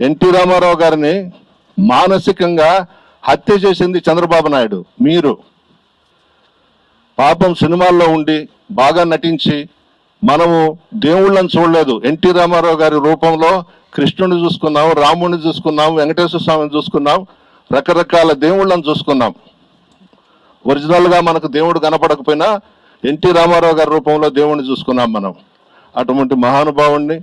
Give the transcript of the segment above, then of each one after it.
NT Ramarao గారిని మానసికంగా హత్య చేసింది చంద్రబాబు నాయుడు మీరు. పాపం సినిమాల్లో ఉండి బాగా నటించి మనము దేవుళ్ళని చూడలేదు. ఎన్టీ రామారావు గారి రూపంలో కృష్ణుని చూసుకున్నాం రాముడిని చూసుకున్నాం వెంకటేశ్వర స్వామిని చూసుకున్నాం రకరకాల దేవుళ్ళని చూసుకున్నాం. ఒరిజినల్గా మనకు దేవుడు కనపడకపోయినా ఎన్టీ రామారావు గారి రూపంలో దేవుణ్ణి చూసుకున్నాం మనం. అటువంటి మహానుభావుణ్ణి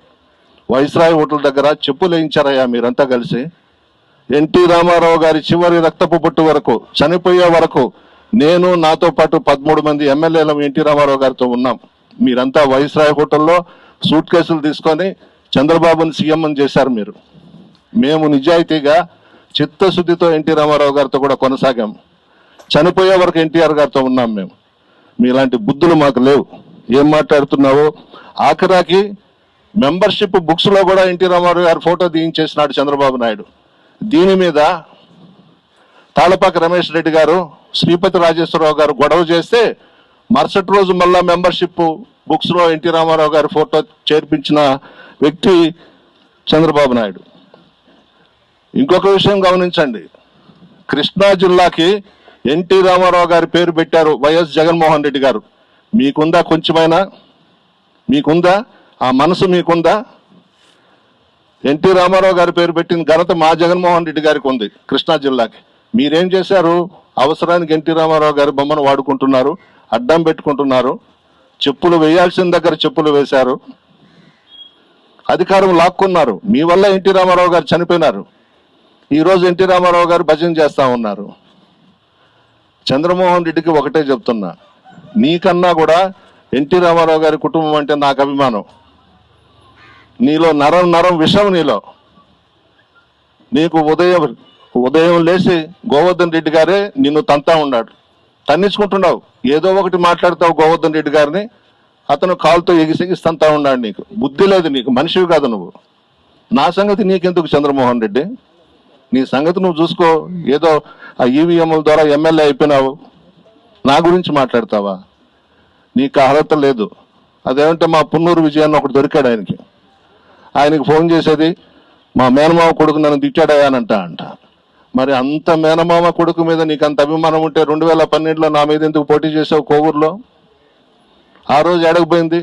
వైస్రాయ్ హోటల్ దగ్గర చెప్పులు వేయించారయ్యా మీరంతా కలిసి. ఎన్టీ రామారావు గారి చివరి రక్తపు బొట్టు వరకు చనిపోయే వరకు నేను నాతో పాటు పదమూడు మంది ఎమ్మెల్యేలు ఎన్టీ రామారావు గారితో ఉన్నాం. మీరంతా వైస్రాయ్ హోటల్లో సూట్ కేసులు తీసుకొని చంద్రబాబుని సీఎం అని చేశారు మీరు. మేము నిజాయితీగా చిత్తశుద్ధితో ఎన్టీ రామారావు గారితో కూడా కొనసాగాం. చనిపోయే వరకు ఎన్టీఆర్ గారితో ఉన్నాం మేము. మీలాంటి బుద్ధులు మాకు లేవు. ఏం మాట్లాడుతున్నావో? ఆఖరాకి మెంబర్షిప్ బుక్స్లో కూడా ఎన్టీ రామారావు గారి ఫోటో దించేసినాడు చంద్రబాబు నాయుడు. దీని మీద తాళపాక రమేష్ రెడ్డి గారు శ్రీపతి రాజేశ్వరరావు గారు గొడవ చేస్తే మరుసటి రోజు మళ్ళా మెంబర్షిప్ బుక్స్లో ఎన్టీ రామారావు గారి ఫోటో చేర్పించిన వ్యక్తి చంద్రబాబు నాయుడు. ఇంకొక విషయం గమనించండి. కృష్ణా జిల్లాకి ఎన్టీ రామారావు గారి పేరు పెట్టారు వైఎస్ జగన్మోహన్ రెడ్డి గారు. మీకుందా కొంచెమైనా? మీకుందా? ఆ మనసు మీకుందా? ఎన్టీ రామారావు గారి పేరు పెట్టిన ఘనత మా జగన్మోహన్ రెడ్డి గారికి ఉంది కృష్ణా జిల్లాకి. మీరేం చేశారు? అవసరానికి ఎన్టీ రామారావు గారి బొమ్మను వాడుకుంటున్నారు అడ్డం పెట్టుకుంటున్నారు చెప్పులు వేయాల్సిన దగ్గర చెప్పులు వేశారు అధికారం లాక్కున్నారు. మీ వల్ల ఎన్టీ రామారావు గారు చనిపోయినారు. ఈరోజు ఎన్టీ రామారావు గారు భజన చేస్తూ ఉన్నారు. చంద్రమోహన్ రెడ్డికి ఒకటే చెప్తున్నా నీకన్నా కూడా ఎన్టీ రామారావు గారి కుటుంబం అంటే నాకు అభిమానం. నీలో నరం నరం విషం నీలో. నీకు ఉదయం ఉదయం లేచి గోవర్ధన్ రెడ్డి గారే నిన్ను తంతా ఉన్నాడు. తన్నించుకుంటున్నావు ఏదో ఒకటి మాట్లాడతావు గోవర్ధన్ రెడ్డి గారిని. అతను కాలుతో ఎగిసెగిస్తంతా ఉన్నాడు నీకు. బుద్ధి లేదు నీకు. మనిషివి కాదు నువ్వు. నా సంగతి నీకెందుకు చంద్రమోహన్ రెడ్డి? నీ సంగతి నువ్వు చూసుకో. ఏదో ఆ ఈవీఎంల ద్వారా ఎమ్మెల్యే అయిపోయినావు. నా గురించి మాట్లాడతావా? నీకు అర్హత లేదు. అదేమంటే మా పున్నూరు విజయాన్ని ఒకటి దొరికాడు ఆయనకి. ఆయనకి ఫోన్ చేసేది మా మేనమామ కొడుకు నన్ను తిట్టాడయానంట అంట మరి అంత మేనమామ కొడుకు మీద నీకు అంత అభిమానం ఉంటే రెండు వేల పన్నెండులో నా మీద ఎందుకు పోటీ చేసావు కోవూరులో? ఆ రోజు అడగపోయింది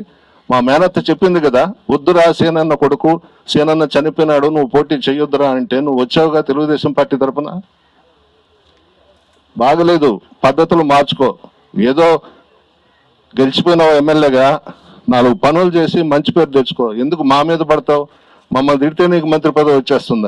మా మేనత్త చెప్పింది కదా వద్దురా సేనన్న కొడుకు సేనన్న చనిపోయినాడు నువ్వు పోటీ చేయొద్దురా అంటే నువ్వు వచ్చావుగా తెలుగుదేశం పార్టీ తరపున? బాగలేదు పద్ధతులు మార్చుకో. ఏదో గెలిచిపోయినావు ఎమ్మెల్యేగా నాలుగు పనులు చేసి మంచి పేరు తెచ్చుకో. ఎందుకు మా మీద పడతావు? మమ్మల్ని తిడితే నీకు మంత్రి పదవి వచ్చేస్తుందా.